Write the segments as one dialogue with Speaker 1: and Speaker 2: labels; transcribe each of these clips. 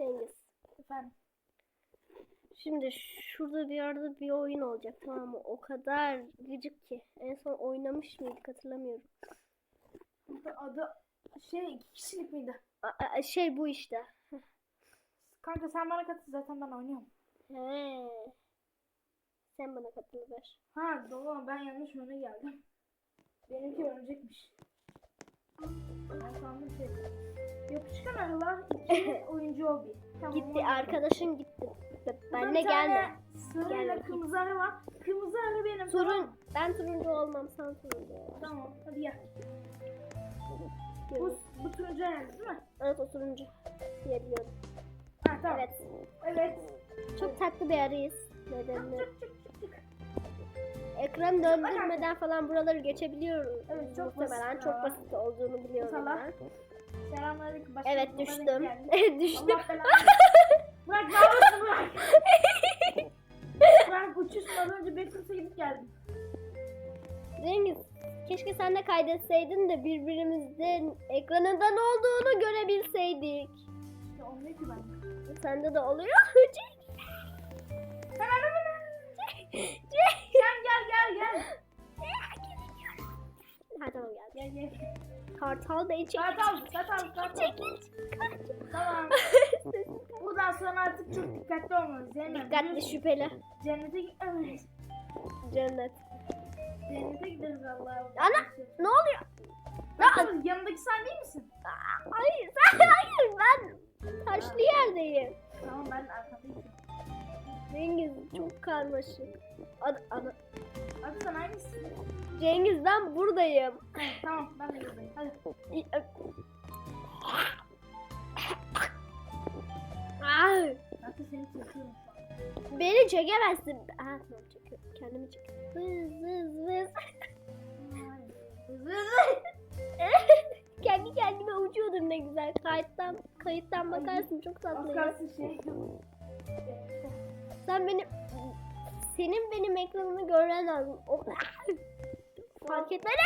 Speaker 1: Cengiz.
Speaker 2: Efendim.
Speaker 1: Şimdi şurada bir yerde bir oyun olacak tamam mı? O kadar gıcık ki. En son oynamış mıydık hatırlamıyorum.
Speaker 2: Adı şey iki kişilik miydi?
Speaker 1: A- a- şey bu işte.
Speaker 2: Kanka sen bana katıl zaten ben oynuyorum.
Speaker 1: He. Sen bana katıl ver.
Speaker 2: Ha doğru ben yanlış öne geldim. Benimki ölecekmiş. Ben sandım şey. Yapışkan aralar iki oyuncu hobi. Tamam,
Speaker 1: Gitti
Speaker 2: oynadım.
Speaker 1: arkadaşın gitti.
Speaker 2: Bir tane
Speaker 1: gelme.
Speaker 2: Sarıyla
Speaker 1: Gelme.
Speaker 2: kırmızı arı var. Kırmızı arı benim. tamam
Speaker 1: Turun
Speaker 2: mı?
Speaker 1: ben turuncu olmam sen turuncu ol.
Speaker 2: Tamam hadi gel. Bu, bu turuncu herhalde değil mi?
Speaker 1: Evet o turuncu diyebiliyorum.
Speaker 2: Ha tamam.
Speaker 1: Evet.
Speaker 2: Evet.
Speaker 1: Çok tatlı bir arayız. Nedenini.
Speaker 2: Çık çık çık çık.
Speaker 1: Ekran döndürmeden falan buraları geçebiliyoruz.
Speaker 2: Evet, çok
Speaker 1: Muhtemelen
Speaker 2: basit
Speaker 1: çok
Speaker 2: ya.
Speaker 1: basit olduğunu biliyorum
Speaker 2: İnşallah.
Speaker 1: ben.
Speaker 2: Selamünaleyküm. Başka
Speaker 1: Evet
Speaker 2: bir
Speaker 1: düştüm.
Speaker 2: geldi.
Speaker 1: Düştüm.
Speaker 2: Allah belanı. Ne yapıyorsun bırak. Bırak uçuşmadan önce bir kimse gidip geldim.
Speaker 1: Cengiz keşke sen de kaydetseydin de birbirimizin ekranında ne olduğunu görebilseydik.
Speaker 2: İşte olmuyor ki ben.
Speaker 1: Sende de oluyor.
Speaker 2: Hemen hemen. Gel gel gel gel.
Speaker 1: Ha tamam.
Speaker 2: Gel gel.
Speaker 1: Kartal Bey çek.
Speaker 2: Kartal kartal kartal.
Speaker 1: Çekil.
Speaker 2: Tamam. Buradan sonra artık çok dikkatli olmalıyız. Zeynep.
Speaker 1: Dikkatli şüpheli.
Speaker 2: Cennete gitmemeyiz.
Speaker 1: Cennet.
Speaker 2: Cennete gideriz Allah'a.
Speaker 1: Ana! Ne oluyor?
Speaker 2: Kartal yanındaki sen değil misin?
Speaker 1: Hayır sen hayır ben taşlı yerdeyim.
Speaker 2: Tamam ben arkadayım.
Speaker 1: Cengiz çok karmaşık. Ad, ad,
Speaker 2: Abi sen hangisisin?
Speaker 1: Cengiz ben buradayım.
Speaker 2: Tamam ben de buradayım. Hadi.
Speaker 1: Ay,
Speaker 2: seni çekiyorum.
Speaker 1: Beni çekemezsin. Ha tamam çekiyorum. Kendimi çekiyorum. Vız vız vız. Kendi kendime uçuyordum ne güzel. Kayıttan kayıttan bakarsın çok tatlı. ya.
Speaker 2: kalsın şey.
Speaker 1: Sen benim senin benim ekranımı görmen lazım. Fark etmedi.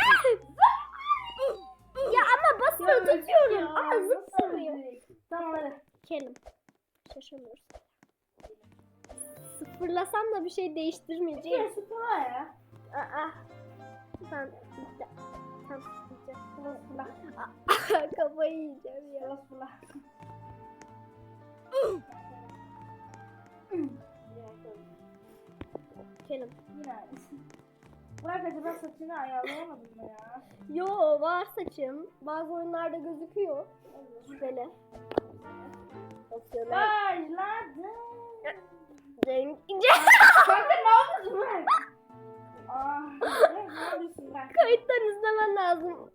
Speaker 1: ya ama basılı tutuyorum. Ağzım sığmıyor.
Speaker 2: Tamam hadi.
Speaker 1: Kelim. Şaşırmıyoruz. Sıfırlasam da bir şey değiştirmeyeceğim.
Speaker 2: Bir sıfırla ya.
Speaker 1: Aa. Sen bitti.
Speaker 2: Sıfırla.
Speaker 1: Kafayı yiyeceğim ya.
Speaker 2: Sıfırla.
Speaker 1: Kelim.
Speaker 2: Yine. Bırak acaba saçını ayarlayamadın mı ya?
Speaker 1: Yo var saçım. Bazı oyunlarda gözüküyor. Şöyle. Basıyorum.
Speaker 2: Başladı.
Speaker 1: Cenk.
Speaker 2: Kanka ne? Aa, ne yapıyorsun bırak?
Speaker 1: Kayıttan izlemen lazım.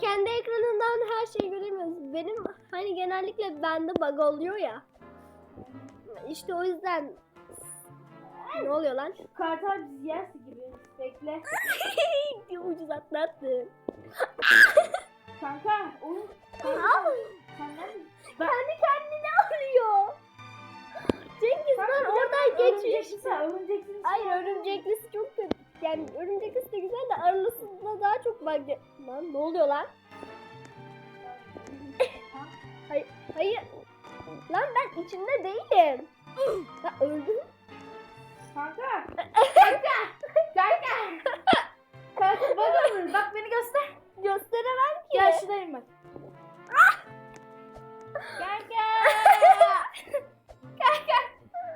Speaker 1: Kendi ekranından her şeyi göremiyoruz. Benim hani genellikle bende bug oluyor ya. İşte o yüzden ne oluyor lan?
Speaker 2: Kartal bizi yersi gibi. Bekle.
Speaker 1: Bir ucuz atlattım.
Speaker 2: Kanka oyun...
Speaker 1: Al.
Speaker 2: Sen neredesin?
Speaker 1: Kendi kendine alıyor. Cengiz
Speaker 2: Kanka,
Speaker 1: ben
Speaker 2: bir de
Speaker 1: oradan geçmiş.
Speaker 2: Örümceklisi, örümceklisi.
Speaker 1: Hayır örümceklisi çok kötü. Yani örümceklisi de güzel de arılısında daha çok bug. Lan ne oluyor lan? Hayır. Hayır. Lan ben içinde değilim. Ya öldüm.
Speaker 2: Kanka. Kanka. Kanka. Kanka bak olur. Bak beni göster.
Speaker 1: Gösteremem ki.
Speaker 2: Gel şuradayım bak. Kanka. Kanka.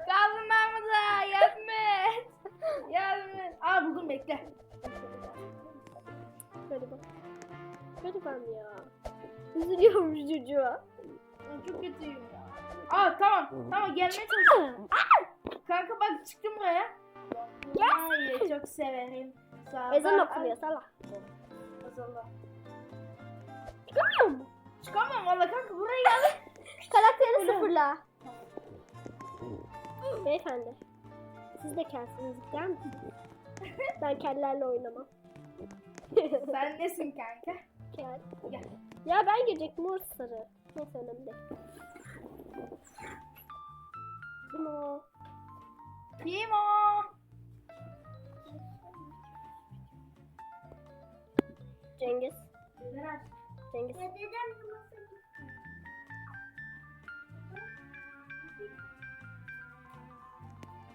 Speaker 2: Kaldım ben burada. Yardım et. Aa buldum bekle.
Speaker 1: Böyle bak. Ben ya. Üzülüyorum çocuğa.
Speaker 2: Çok kötüyüm ya. Aa tamam. Tamam gelmeye çalışıyorum. Kanka bak çıktım buraya. Ay çok severim. Sabah-
Speaker 1: Ezan okunuyor salak.
Speaker 2: Allah.
Speaker 1: Çıkamıyor mu?
Speaker 2: Çıkamam valla kanka buraya geldim.
Speaker 1: Karakteri sıfırla. Beyefendi. Siz de kendiniz gider misiniz? ben kellerle oynamam.
Speaker 2: Sen nesin kanka?
Speaker 1: Kel.
Speaker 2: Gel.
Speaker 1: Ya ben gelecektim mor sarı. Neyse önemli değil.
Speaker 2: Nemo.
Speaker 1: Cengiz. Cengiz.
Speaker 2: Ya dedem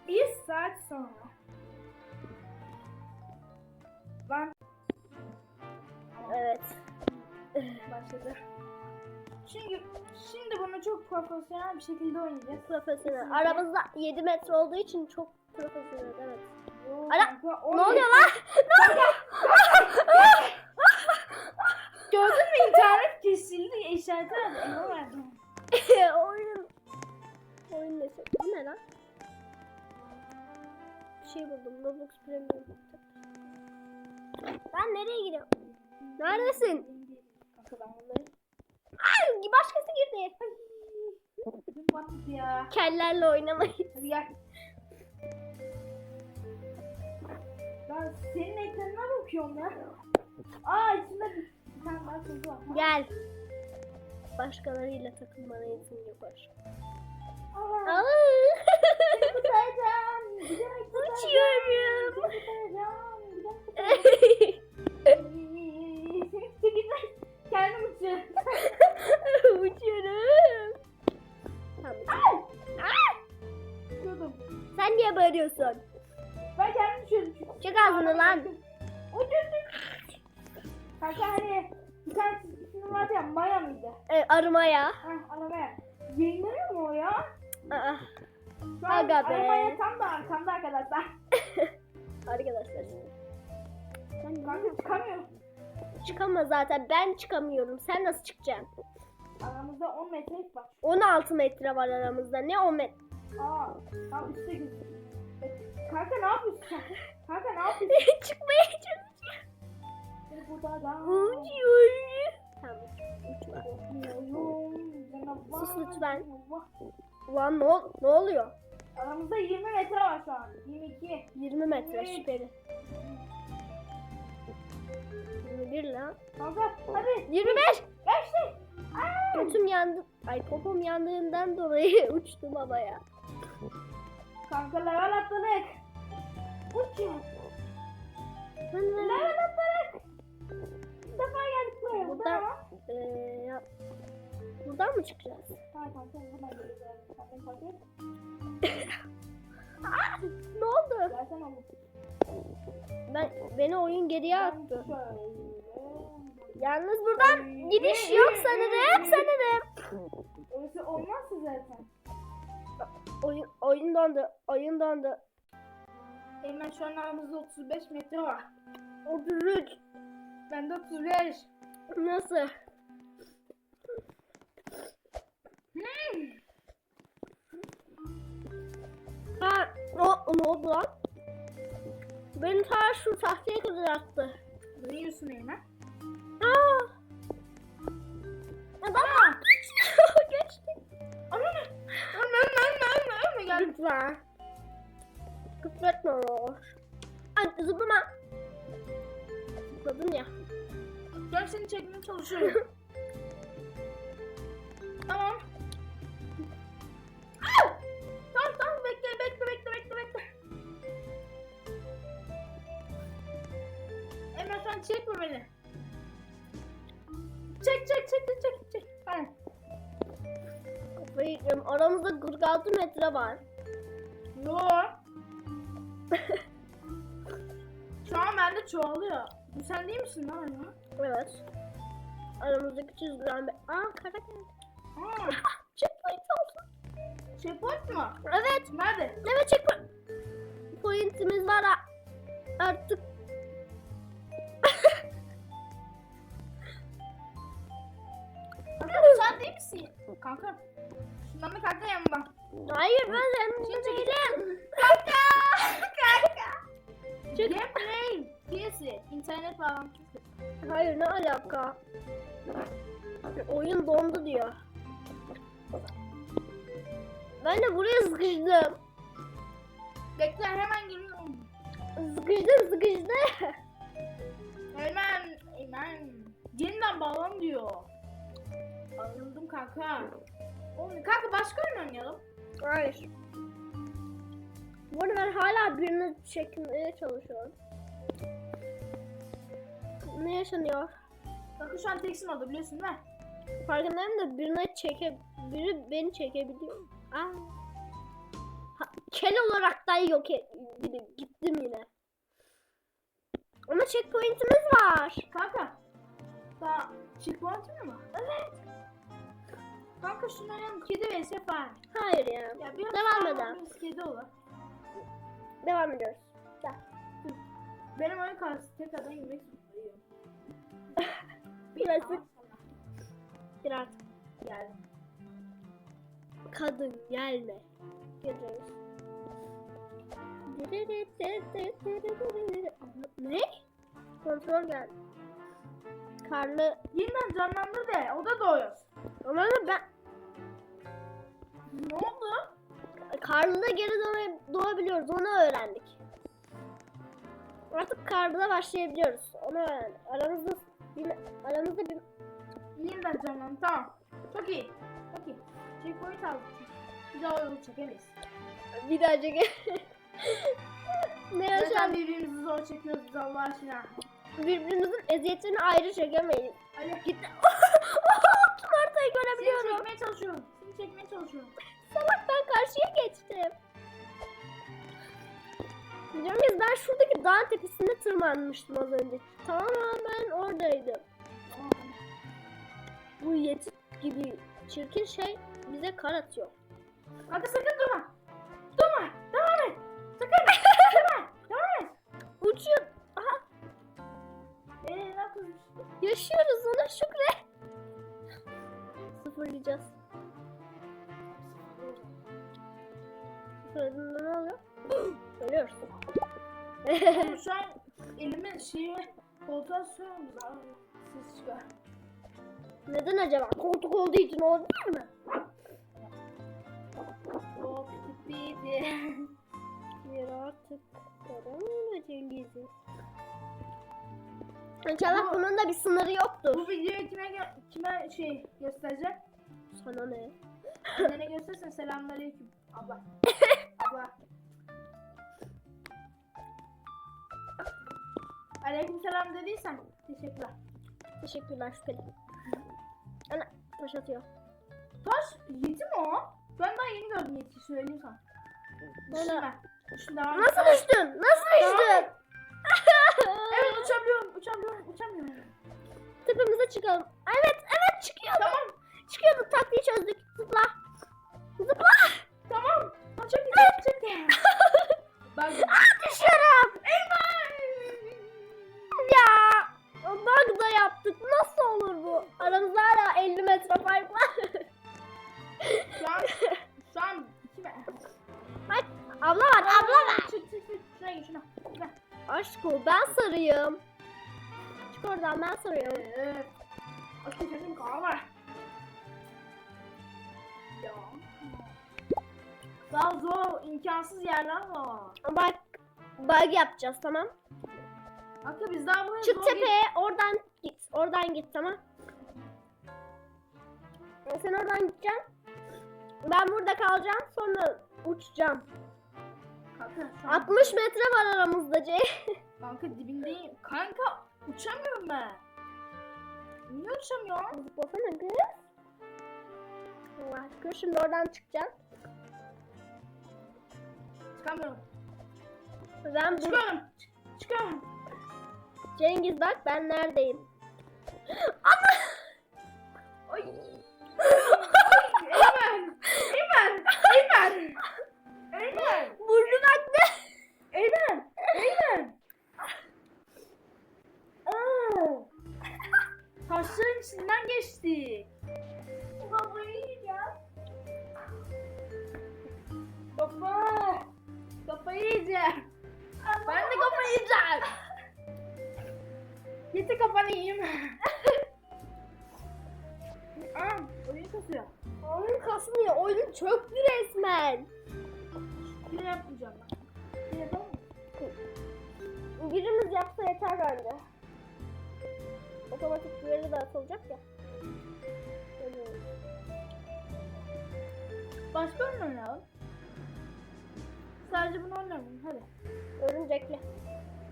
Speaker 2: Bir saat sonra. Ben...
Speaker 1: Evet.
Speaker 2: Başladı. Çünkü şimdi bunu çok profesyonel bir şekilde oynayacağız.
Speaker 1: Profesyonel. Aramızda 7 metre olduğu için çok profesyonel evet.
Speaker 2: Oo,
Speaker 1: Ara- Ne oluyor lan? Ne oluyor?
Speaker 2: Gördün mü internet kesildi işareti verdi. Emo verdi.
Speaker 1: oyun. Oyun nesi? Bu ne lan? Bir şey buldum. Roblox Premium. Ben nereye gidiyorum? Neredesin? Ay, başkası girdi.
Speaker 2: Patladı ya.
Speaker 1: Kellerle oynamayı.
Speaker 2: Hadi gel. Ben senin ekranına bakıyorum ya. Aa içinde bir, bir tane daha kız var.
Speaker 1: Gel. Başkalarıyla takılmana izin yok aşkım.
Speaker 2: Aa,
Speaker 1: Aa,
Speaker 2: Ben
Speaker 1: çıkamıyorum. Sen nasıl çıkacaksın?
Speaker 2: Aramızda 10 metre var.
Speaker 1: 16 metre var aramızda. Ne 10 metre?
Speaker 2: Aa, tam üstte. E, Kanka ne yapıyorsun sen? Kanka ne yapıyorsun?
Speaker 1: Çıkmaya çalışıyorum.
Speaker 2: Seni burada da.
Speaker 1: Uçuyorum. Tamam. Sus lütfen. Ulan ne, ol- ne oluyor?
Speaker 2: Aramızda 20 metre var şu an. 22.
Speaker 1: 20 metre
Speaker 2: Evet.
Speaker 1: süperi. 21 lan.
Speaker 2: Kanka hadi.
Speaker 1: 25.
Speaker 2: Geçti.
Speaker 1: Götüm yandı. Ay popom yandığından dolayı uçtum havaya.
Speaker 2: Kanka level atladık.
Speaker 1: De-
Speaker 2: Level atladık. Bir defa geldik buraya. Burada
Speaker 1: Buradan-. Ee, ya- buradan mı çıkacağız?
Speaker 2: Tamam kanka buradan fark et.
Speaker 1: Ne oldu?
Speaker 2: Olur.
Speaker 1: Ben beni oyun geriye
Speaker 2: Ben
Speaker 1: attı. Yalnız buradan gidiş yok sanırım sanırım.
Speaker 2: Orası olmazsa zaten.
Speaker 1: Oyun oyun dondu. Oyun dondu.
Speaker 2: Hemen şu an aramızda 35 metre var.
Speaker 1: 33.
Speaker 2: Bende 35.
Speaker 1: Nasıl?
Speaker 2: Hmm.
Speaker 1: Ha, o, ne oldu lan? Beni ta şu tahtaya kadar attı.
Speaker 2: Ne yiyorsun Eymen?
Speaker 1: Aa! Adam geçti.
Speaker 2: Ana ne? Ana ne? Ana ne? Ana gel.
Speaker 1: Lütfen. Küfretme olur. Ay zıplama. Zıpladın ya.
Speaker 2: Gel seni çekmeye çalışıyorum. Sen çekme beni. Çek çek çek çek çek çek. Hadi.
Speaker 1: Kafayı yiyeceğim. Aramızda 46 metre var.
Speaker 2: Yo. Şu an bende çoğalıyor. Bu sen değil misin lan ya?
Speaker 1: Evet. Aramızdaki çizgiler... Aa kara geldi.
Speaker 2: Aa,
Speaker 1: Checkpoint olsun.
Speaker 2: checkpoint mu?
Speaker 1: Evet.
Speaker 2: Nerede?
Speaker 1: Evet checkpoint. Pointimiz var artık. Ben hala birini çekmeye çalışıyorum. Ne yaşanıyor?
Speaker 2: Kanka şu an teksin oldu biliyorsun değil mi?
Speaker 1: Farkındayım da birine çeke... Biri beni çekebiliyor. Aa. Ha, kel olarak da yok et, gittim yine. Ama checkpoint'imiz var.
Speaker 2: Kanka. Daha checkpoint mi var? Evet. Kanka şunların kedi fare.
Speaker 1: Hayır ya.
Speaker 2: Ya
Speaker 1: Devam.
Speaker 2: Biraz kedi olur.
Speaker 1: Devam ediyoruz.
Speaker 2: Benim oyun karşısı tek adam yemek zorundayım.
Speaker 1: Klasik. Bir artık.
Speaker 2: Yani.
Speaker 1: Kadın gelme. Geliyoruz. Ne? Kontrol geldi. Karlı.
Speaker 2: Yeniden canlandır de o da doğuyor.
Speaker 1: Ama ben
Speaker 2: Ne oldu?
Speaker 1: Karlı da geri doğ- doğabiliyoruz. Onu öğrendik. Artık karlıda başlayabiliyoruz. Onu öğrendik. Aramızda bir, aramızda bir
Speaker 2: Yeniden canlandır tamam. Çok iyi. Çok iyi. Checkpoint aldık. Bir daha yolu çekemeyiz.
Speaker 1: bir daha çekelim. ne
Speaker 2: Zaten
Speaker 1: yaşam
Speaker 2: birbirimizi zor çekiyoruz biz Allah aşkına.
Speaker 1: birbirimizin eziyetini ayrı çekemeyiz.
Speaker 2: Ali.
Speaker 1: Gitti. Tüm haritayı
Speaker 2: Seni
Speaker 1: görebiliyorum.
Speaker 2: çekmeye çalışıyorum. Seni çekmeye çalışıyorum.
Speaker 1: Salak ben karşıya geçtim. Biliyor muyuz ben şuradaki dağın tepesinde tırmanmıştım az önce. Tamamen oradaydım. Bu yeti gibi çirkin şey bize kar atıyor.
Speaker 2: Kanka sakın durma. Durma. Devam et. Sakın. durma. Devam et.
Speaker 1: Uçuyor. Aha
Speaker 2: Eee ne yapıyorsun?
Speaker 1: yaşıyoruz ona şükre. Sıfırlayacağız. Sıfırladığında ne oluyor? Ölüyoruz.
Speaker 2: Oğlum şu an elimi şeye koltuğa sürüyorum. Aa, Ses çıkar.
Speaker 1: Neden acaba? Koltuk olduğu için olabilir mi?
Speaker 2: Hop bitti.
Speaker 1: Bir artık mı Cengiz'i? İnşallah
Speaker 2: Bu-
Speaker 1: bunun da bir sınırı yoktur.
Speaker 2: Bu videoyu kime kime şey göstereceğim?
Speaker 1: Sana ne?
Speaker 2: Annene göstersen selamünaleyküm. Abla. Abla. Aleyküm selam dediysen teşekkürler.
Speaker 1: Teşekkürler şüpheli. Ana taş atıyor.
Speaker 2: Taş yeti mi o? Ben daha yeni gördüm yeti söyleyeyim sana. Devam et.
Speaker 1: Nasıl düştün? Nasıl düştün?
Speaker 2: Evet uçabiliyorum uçabiliyorum uçamıyorum.
Speaker 1: Tepemize çıkalım. Evet evet çıkıyorduk.
Speaker 2: Tamam
Speaker 1: Çıkıyorduk taktiği çözdük. Zıpla. Zıpla.
Speaker 2: tamam. Çok iyi çok iyi. Bak.
Speaker 1: Düşüyorum. Ya. Bug da yaptık. Nasıl olur bu? Aramızda hala 50 metre fark var.
Speaker 2: Şu an şu an?
Speaker 1: Ay, abla var abla var.
Speaker 2: Çık çık çık. Şuna gir şuna. Şuna.
Speaker 1: Aşkım ben sarıyım. Çık oradan ben sarıyorum.
Speaker 2: Evet. Aşkım senin kahve imkansız yerler var.
Speaker 1: Bak bug yapacağız tamam.
Speaker 2: Hakkı biz daha buraya
Speaker 1: Çık tepeye oradan git. Oradan git tamam. Sen oradan gideceksin. Ben burada kalacağım sonra uçacağım.
Speaker 2: Kanka, şu an-
Speaker 1: 60 metre var aramızda C.
Speaker 2: Kanka dibindeyim. Kanka uçamıyorum ben. Niye uçamıyorum?
Speaker 1: Zıplasana kız. Allah aşkına şimdi oradan çıkacağım.
Speaker 2: Çıkamıyorum.
Speaker 1: Ben bu
Speaker 2: Çıkıyorum. Çık- Çıkıyorum.
Speaker 1: Cengiz bak ben neredeyim.
Speaker 2: Ay. Eymen. Eymen. Eymen. Eymen.
Speaker 1: Burnun aktı.
Speaker 2: Eymen. Eymen. Aa. Taşların içinden geçti. Kafayı yiyeceğim. Baba. Kafayı yiyeceğim. Ben de kafayı yiyeceğim. Gitti kafanı yiyeyim. Aa, oyun kasıyor.
Speaker 1: Oyun kasmıyor. Oyun çöktü resmen.
Speaker 2: Yine yapmayacağım ben. Yine yapalım mı?
Speaker 1: Birimiz yapsa yeter bence. Otomatik güveri de atılacak ya.
Speaker 2: Başka oyun oynayalım. Sadece bunu oynayalım hadi.
Speaker 1: Örümcekli.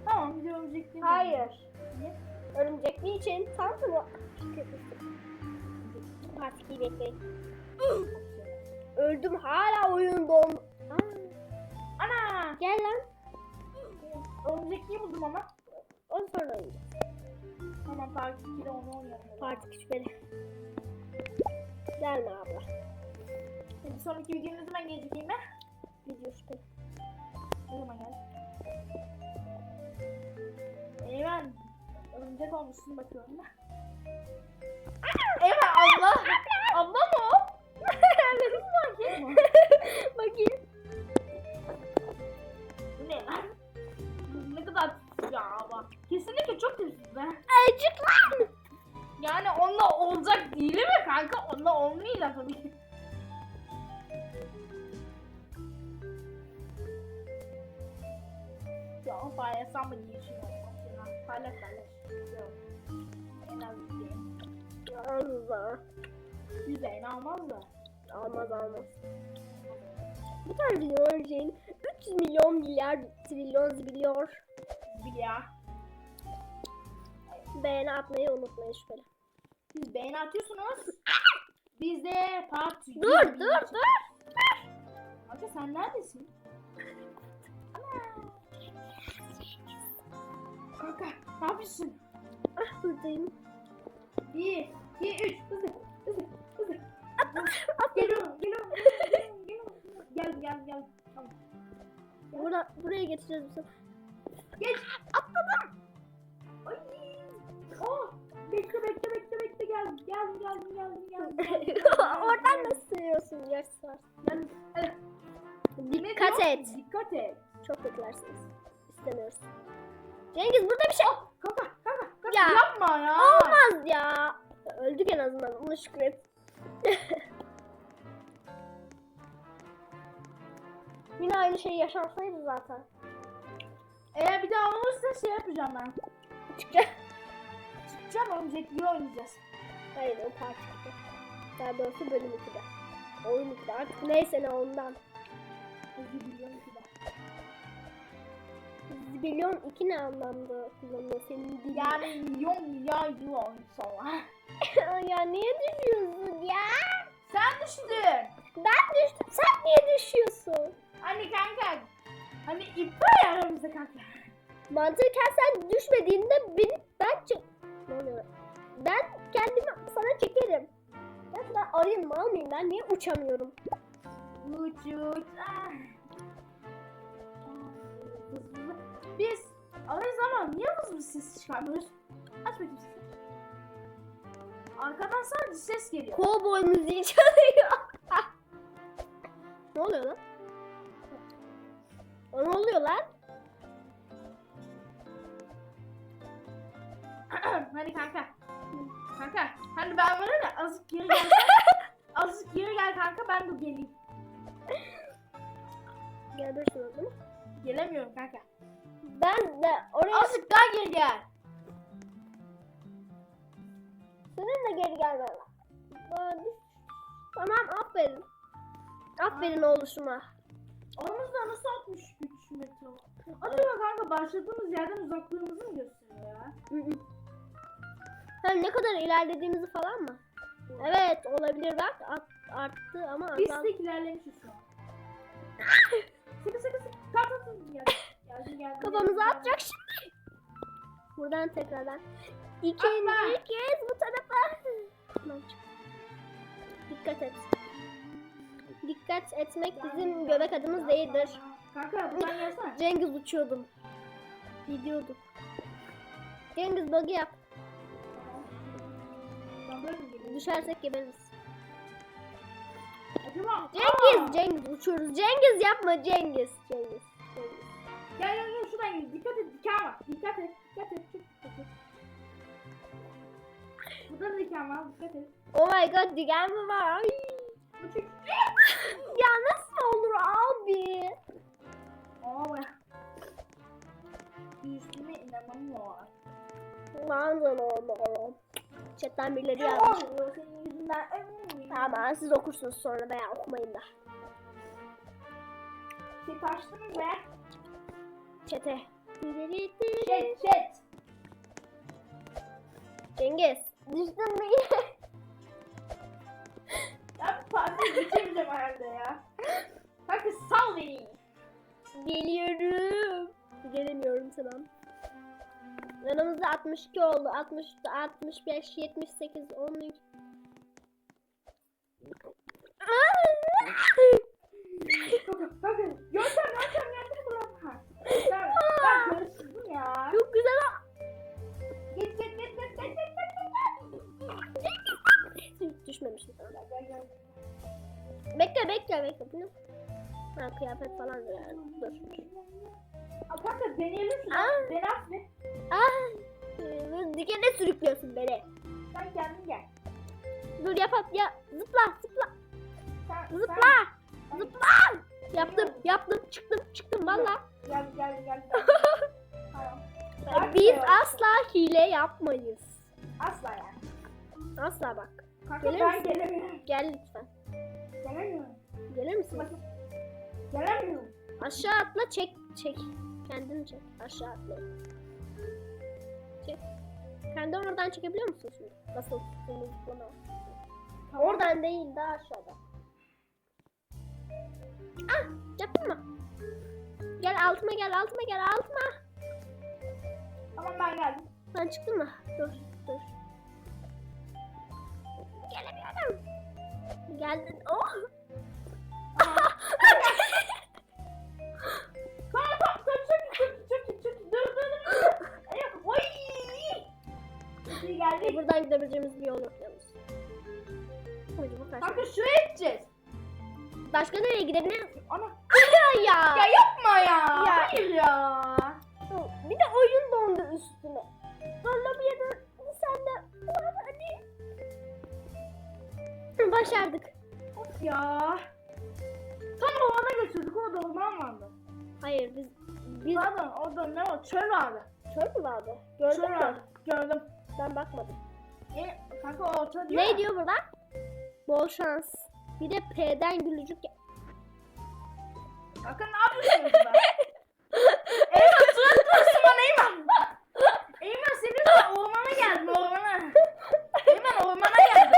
Speaker 2: Tamam bir de örümcek değil.
Speaker 1: Hayır.
Speaker 2: Niye?
Speaker 1: Örümcekli için tam mı? Partiyi bekleyin. Öldüm hala oyun don. Aa, Gel lan.
Speaker 2: Örümcekliği buldum ama.
Speaker 1: Onu sonra oynayacağız.
Speaker 2: Tamam Part 2'de onu oynayalım.
Speaker 1: Parti küçükleri. Gelme abla.
Speaker 2: Bir sonraki video ne zaman gelecek mi?
Speaker 1: Video şüpheli.
Speaker 2: Ne zaman gelecek? Eymen. Örümcek olmuşsun bakıyorum da. Abla. abla mı o? Benim mi?
Speaker 1: Bakayım.
Speaker 2: Bu ne lan? Ne kadar ya abla. Kesinlikle çok tütsüz be.
Speaker 1: Azıcık lan.
Speaker 2: Yani onunla olacak değil mi kanka? Onunla olmayacak tabii ki. Paylaş paylaş. Yok. En az bir
Speaker 1: Allah.
Speaker 2: Yüzeyini almaz da.
Speaker 1: Almaz almaz. Bu tarz video öreceğin 300 milyon milyar trilyon zibiliyor.
Speaker 2: Bil ya.
Speaker 1: Beğeni atmayı unutmayın şüpheli.
Speaker 2: Siz beğeni atıyorsunuz. Biz de part
Speaker 1: Dur dur dur.
Speaker 2: Kanka sen neredesin? Kanka ne yapıyorsun?
Speaker 1: Ah buradayım.
Speaker 2: Bir, iki, üç. Hızlı, hızlı, hızlı. Geliyorum, geliyorum, geliyorum, geliyorum. Gel, gel, gel. Tamam.
Speaker 1: Bura, buraya getireceğiz bu.
Speaker 2: Geç. Atladım. Ay. Oh. Bekle, bekle, bekle, bekle. Gel, gel, geldim, geldim, geldim. geldim.
Speaker 1: Oradan nasıl sığıyorsun yarısı.
Speaker 2: Gel. Evet.
Speaker 1: Dikkat et.
Speaker 2: Dikkat et.
Speaker 1: Çok beklersiniz. İstemiyoruz. Cengiz burada bir şey
Speaker 2: Kanka, kanka, kanka.
Speaker 1: Ya.
Speaker 2: Yapma ya.
Speaker 1: olmaz ya. Öldük en azından. Ona şükret. Yine aynı şey yaşansaydı zaten.
Speaker 2: Eğer bir daha olursa şey yapacağım ben.
Speaker 1: Çıkacak.
Speaker 2: Çıkacağım örümcekliği oynayacağız.
Speaker 1: Hayır o 2'de. Daha doğrusu bölüm 2'de. Oyun 2'de. Artık neyse ne ondan. Zibilyon 2 ne anlamda kullanıyor senin dilin?
Speaker 2: Yani milyon milyar yıl olmuş sonra.
Speaker 1: ya niye düşüyorsun ya?
Speaker 2: Sen düştün.
Speaker 1: Ben düştüm sen niye düşüyorsun?
Speaker 2: Hani kanka. Hani iptal ya aramızda kanka.
Speaker 1: Mantıken sen düşmediğinde beni ben çek... Ben kendimi sana çekerim. Ben sana arayayım mı almayayım ben niye uçamıyorum?
Speaker 2: Uç uç. Ah. Biz arayız ama niye hızlı ses çıkarmıyoruz? Aç bakayım sesi. Arkadan sadece ses geliyor.
Speaker 1: Kovboy müziği çalıyor. ne oluyor lan? O ne oluyor lan?
Speaker 2: hani kanka. Kanka. Hani ben böyle de azıcık geri gel. azıcık geri gel kanka ben de geleyim.
Speaker 1: Gelirsin o zaman.
Speaker 2: Gelemiyorum kanka.
Speaker 1: Ben de oraya
Speaker 2: Azıcık daha geri gel.
Speaker 1: senin de geri. Aa, düş. Tamam aferin. Aferin oğluşuma.
Speaker 2: Aramızda nasıl 63 metre var? Acaba kanka başladığımız yerden uzaklığımızı mı gösteriyor ya?
Speaker 1: Hı hı. Ha, ne kadar ilerlediğimizi falan mı? Evet olabilir bak art- arttı ama
Speaker 2: Biz tek ilerlemişiz şu an. sıkı sıkı sıkı. Kalk kalk
Speaker 1: Kafamıza atacak şimdi. Buradan tekrardan. İkinci
Speaker 2: Atma.
Speaker 1: kez bu tarafa. Dikkat et. Dikkat etmek bizim göbek adımız değildir.
Speaker 2: Kanka buradan gelsene.
Speaker 1: Cengiz uçuyordum. Gidiyorduk. Cengiz bug'ı yap. Düşersek gebeririz. Cengiz! Cengiz uçuyoruz. Cengiz yapma Cengiz. Cengiz.
Speaker 2: Şuradan gel. Dikkat et diken var. Dikkat et. Dikkat et. Çok dikkat et. Burada da diken var. Dikkat et.
Speaker 1: Oh my god diken mi var? Ay. Ya nasıl olur abi?
Speaker 2: Aa be. Üstüme inanamıyorum.
Speaker 1: Manzara olmalı. Chatten birileri
Speaker 2: Ya
Speaker 1: yazmış.
Speaker 2: olmuyor senin yüzünden.
Speaker 1: Tamam siz okursunuz sonra ben okumayın da.
Speaker 2: Şey taştınız be.
Speaker 1: Çete.
Speaker 2: Chat chat.
Speaker 1: Cengiz. Düştün mü yine?
Speaker 2: Bu partiyi geçemeyeceğim herhalde ya. Kanka sal beni.
Speaker 1: Geliyorum. Gelemiyorum tamam. Yanımızda 62 oldu. 60, 65, 78, 13.
Speaker 2: Bakın bakın. Yöntem yöntem. Sen bak karıştırdın ya.
Speaker 1: Çok güzel.
Speaker 2: Git git git git git git git.
Speaker 1: Düşmemişim. Tamam.
Speaker 2: Gel gel.
Speaker 1: Bekle bekle bekle. Bu ne? Ha, kıyafet falan yani. Dur.
Speaker 2: Aa, kanka deneyelim şunu.
Speaker 1: Aa.
Speaker 2: Bir.
Speaker 1: Ah! Ee, Dikene sürüklüyorsun beni.
Speaker 2: Sen kendin gel.
Speaker 1: Dur yap yap ya. Zıpla zıpla.
Speaker 2: Sen,
Speaker 1: Zıpla.
Speaker 2: Sen,
Speaker 1: Zıpla. Yaptım yaptım çıktım çıktım valla.
Speaker 2: Gel gel gel. tamam.
Speaker 1: Biz asla hile yapmayız.
Speaker 2: Asla yani.
Speaker 1: Asla bak.
Speaker 2: Kanka
Speaker 1: Gelir
Speaker 2: ben
Speaker 1: misin?
Speaker 2: gelemiyorum.
Speaker 1: Gel lütfen.
Speaker 2: Gelemiyorum.
Speaker 1: Gelir misin?
Speaker 2: Bakın. Gelemiyorum.
Speaker 1: Aşağı atla çek çek. Kendini çek. Aşağı atla. Çek. Kendi oradan çekebiliyor musun şimdi? Nasıl tuttuğunu. Oradan değil daha aşağıda. Ah yaptın mı? Gel altıma gel altıma gel altıma.
Speaker 2: Tamam ben geldim.
Speaker 1: Sen çıktın mı? Dur dur. Gelemiyorum. Geldin. Oh. Buradan gidebileceğimiz bir yol yok yalnız.
Speaker 2: Kanka şuraya gideceğiz.
Speaker 1: Başka nereye gidebiliriz?
Speaker 2: Ana.
Speaker 1: Ya.
Speaker 2: Ya yapma ya.
Speaker 1: Ya.
Speaker 2: Hayır ya.
Speaker 1: Bir de oyun dondu üstüne. Sonra bir yere sen de hadi. Başardık.
Speaker 2: Of ya. Tam ormana götürdük o da orman vardı.
Speaker 1: Hayır biz biz
Speaker 2: Pardon orada ne var? Çöl vardı.
Speaker 1: çöl mü vardı?
Speaker 2: Çöl
Speaker 1: Gördün mü?
Speaker 2: vardı. Gördüm.
Speaker 1: Ben bakmadım.
Speaker 2: E, kanka o orta diyor.
Speaker 1: Ne
Speaker 2: ya.
Speaker 1: diyor burada? Bol şans. Bir de P'den gülücük.
Speaker 2: Kanka ne yapıyorsun burada? Eymen surat dursun bana Eymen. Eymen senin de ormana geldim ormana. Eymen ormana geldim.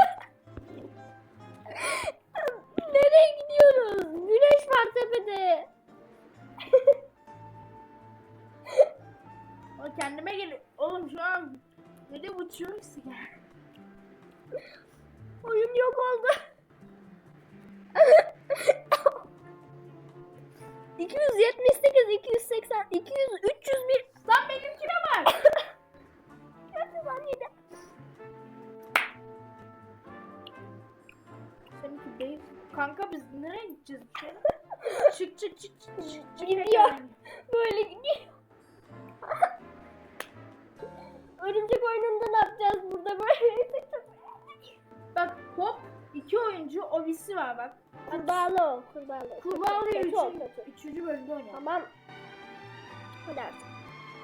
Speaker 1: Nereye gidiyoruz? Güneş var tepede.
Speaker 2: O kendime gel. Oğlum şu an nereye uçuyoruz ya?
Speaker 1: Oyun yok oldu. Hadi artık.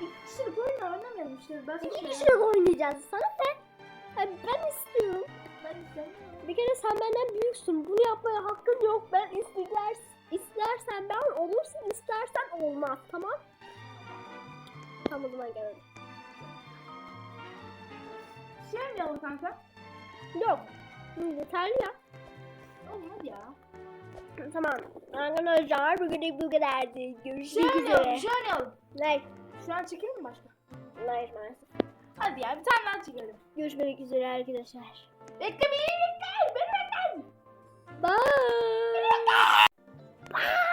Speaker 2: İki kişilik oyun oynamayalım işte. Ben
Speaker 1: İki kişilik oynayacağız. Sana ne? Ay, ben istiyorum.
Speaker 2: Ben istemiyorum.
Speaker 1: Bir kere sen benden büyüksün. Bunu yapmaya hakkın yok. Ben ister, istersen ben olursun, istersen olmaz. Tamam? Tamam o zaman gel.
Speaker 2: Şey oynayalım kanka.
Speaker 1: Yok. Yeterli ya.
Speaker 2: Hadi ya.
Speaker 1: Tamam. Arkadaşlar bugün bu kadardı. Görüşmek
Speaker 2: şöyle
Speaker 1: üzere.
Speaker 2: Yapalım, şöyle yapalım.
Speaker 1: Like.
Speaker 2: Şu an çekelim mi başka?
Speaker 1: Hayır maalesef.
Speaker 2: Hadi ya bir tane daha çekelim.
Speaker 1: Görüşmek üzere arkadaşlar.
Speaker 2: Bekle beni bekler. Beni bekler. Bye.
Speaker 1: Bye.